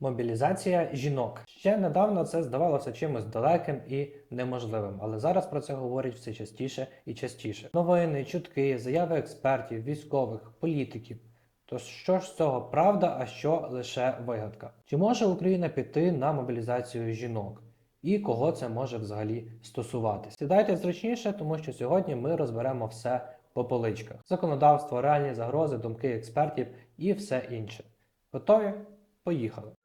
Мобілізація жінок. Ще недавно це здавалося чимось далеким і неможливим, але зараз про це говорять все частіше і частіше. Новини, чутки, заяви експертів, військових, політиків. То що ж з цього правда, а що лише вигадка? Чи може Україна піти на мобілізацію жінок? І кого це може взагалі стосуватись? Сідайте зручніше, тому що сьогодні ми розберемо все по поличках: законодавство, реальні загрози, думки експертів і все інше. Готові? Поїхали!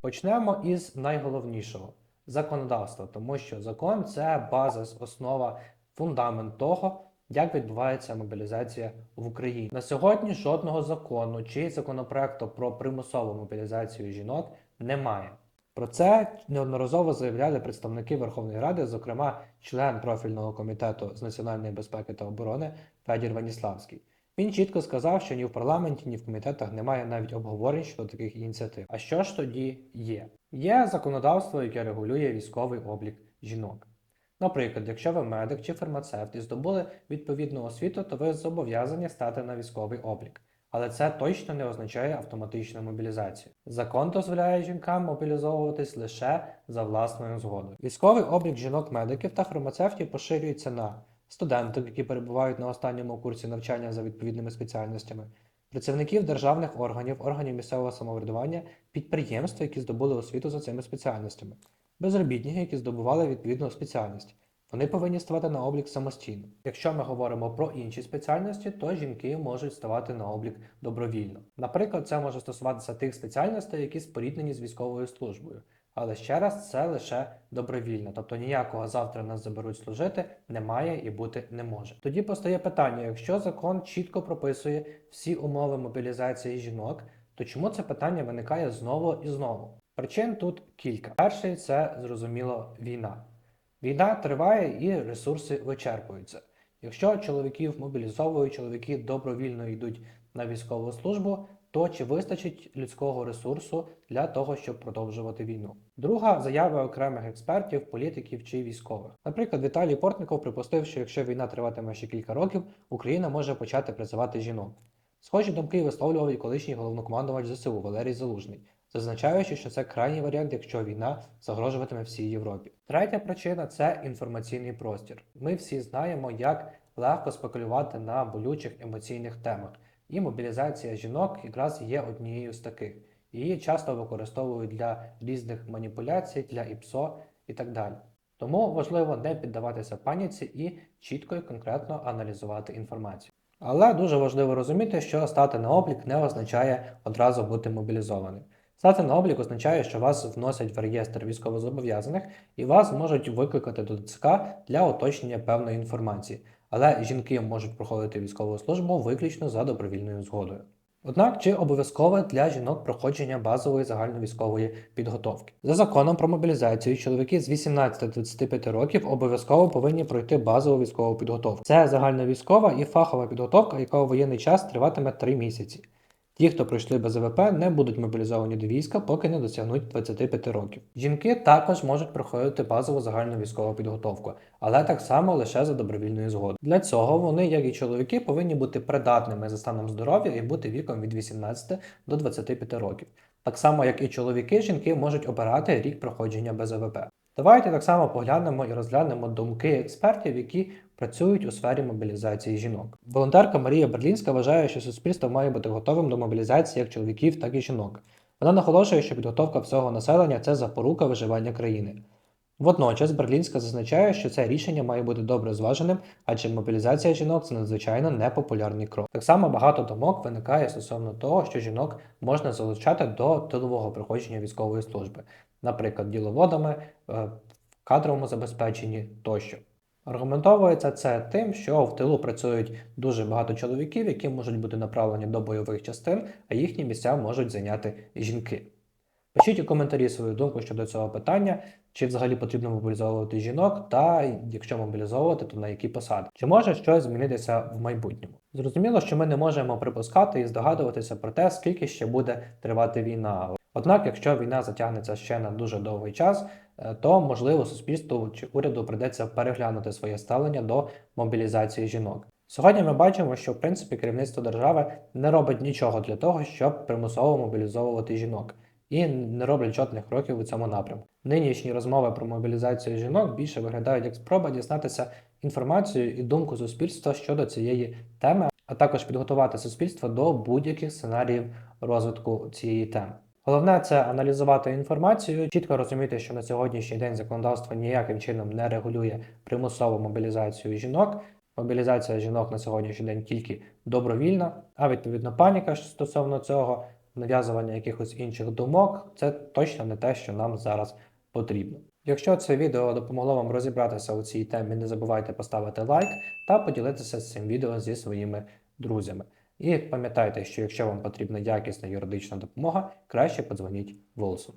Почнемо із найголовнішого законодавства, тому що закон це база, основа, фундамент того, як відбувається мобілізація в Україні. На сьогодні жодного закону чи законопроекту про примусову мобілізацію жінок немає. Про це неодноразово заявляли представники Верховної Ради, зокрема член профільного комітету з національної безпеки та оборони Федір Ваніславський. Він чітко сказав, що ні в парламенті, ні в комітетах немає навіть обговорень щодо таких ініціатив. А що ж тоді є? Є законодавство, яке регулює військовий облік жінок. Наприклад, якщо ви медик чи фармацевт і здобули відповідну освіту, то ви зобов'язані стати на військовий облік. Але це точно не означає автоматичну мобілізацію. Закон дозволяє жінкам мобілізовуватись лише за власною згодою. Військовий облік жінок-медиків та фармацевтів поширюється на студентів, які перебувають на останньому курсі навчання за відповідними спеціальностями, працівників державних органів, органів місцевого самоврядування, підприємств, які здобули освіту за цими спеціальностями, безробітних, які здобували відповідну спеціальність. Вони повинні ставати на облік самостійно. Якщо ми говоримо про інші спеціальності, то жінки можуть ставати на облік добровільно. Наприклад, це може стосуватися тих спеціальностей, які споріднені з військовою службою. Але ще раз, це лише добровільно, тобто ніякого завтра нас заберуть служити немає і бути не може. Тоді постає питання: якщо закон чітко прописує всі умови мобілізації жінок, то чому це питання виникає знову і знову? Причин тут кілька. Перший це зрозуміло війна. Війна триває і ресурси вичерпуються. Якщо чоловіків мобілізовують, чоловіки добровільно йдуть на військову службу, то чи вистачить людського ресурсу для того, щоб продовжувати війну? Друга заява окремих експертів, політиків чи військових. Наприклад, Віталій Портников припустив, що якщо війна триватиме ще кілька років, Україна може почати призивати жінок. Схожі думки висловлював і колишній головнокомандувач ЗСУ Валерій Залужний, зазначаючи, що це крайній варіант, якщо війна загрожуватиме всій Європі. Третя причина це інформаційний простір. Ми всі знаємо, як легко спекулювати на болючих емоційних темах, і мобілізація жінок якраз є однією з таких. Її часто використовують для різних маніпуляцій, для ІПСО і так далі. Тому важливо не піддаватися паніці і чітко і конкретно аналізувати інформацію. Але дуже важливо розуміти, що стати на облік не означає одразу бути мобілізованим. Стати на облік означає, що вас вносять в реєстр військовозобов'язаних і вас можуть викликати до ТЦК для уточнення певної інформації. Але жінки можуть проходити військову службу виключно за добровільною згодою. Однак чи обов'язкове для жінок проходження базової загальновійськової підготовки? За законом про мобілізацію чоловіки з 18 до 25 років обов'язково повинні пройти базову військову підготовку. Це загальновійськова і фахова підготовка, яка у воєнний час триватиме 3 місяці. Ті, хто пройшли без ВП, не будуть мобілізовані до війська, поки не досягнуть 25 років. Жінки також можуть проходити базову загальну військову підготовку, але так само лише за добровільною згодою. Для цього вони, як і чоловіки, повинні бути придатними за станом здоров'я і бути віком від 18 до 25 років. Так само, як і чоловіки, жінки можуть обирати рік проходження без ВП. Давайте так само поглянемо і розглянемо думки експертів, які працюють у сфері мобілізації жінок. Волонтерка Марія Берлінська вважає, що суспільство має бути готовим до мобілізації як чоловіків, так і жінок. Вона наголошує, що підготовка всього населення це запорука виживання країни. Водночас Берлінська зазначає, що це рішення має бути добре зваженим, адже мобілізація жінок це надзвичайно непопулярний крок. Так само багато думок виникає стосовно того, що жінок можна залучати до тилового проходження військової служби, наприклад, діловодами, е, в кадровому забезпеченні тощо. Аргументовується це тим, що в тилу працюють дуже багато чоловіків, які можуть бути направлені до бойових частин, а їхні місця можуть зайняти жінки. Пишіть у коментарі свою думку щодо цього питання, чи взагалі потрібно мобілізовувати жінок, та якщо мобілізовувати, то на які посади. Чи може щось змінитися в майбутньому? Зрозуміло, що ми не можемо припускати і здогадуватися про те, скільки ще буде тривати війна. Однак, якщо війна затягнеться ще на дуже довгий час, е, то можливо суспільству чи уряду придеться переглянути своє ставлення до мобілізації жінок. Сьогодні ми бачимо, що в принципі керівництво держави не робить нічого для того, щоб примусово мобілізовувати жінок, і не роблять жодних кроків у цьому напрямку. Нинішні розмови про мобілізацію жінок більше виглядають як спроба дізнатися інформацію і думку суспільства щодо цієї теми, а також підготувати суспільство до будь-яких сценаріїв розвитку цієї теми. Головне це аналізувати інформацію, чітко розуміти, що на сьогоднішній день законодавство ніяким чином не регулює примусову мобілізацію жінок. Мобілізація жінок на сьогоднішній день тільки добровільна, а відповідно паніка стосовно цього, нав'язування якихось інших думок це точно не те, що нам зараз потрібно. Якщо це відео допомогло вам розібратися у цій темі, не забувайте поставити лайк та поділитися з цим відео зі своїми друзями. І пам'ятайте, що якщо вам потрібна якісна юридична допомога, краще подзвоніть волосу.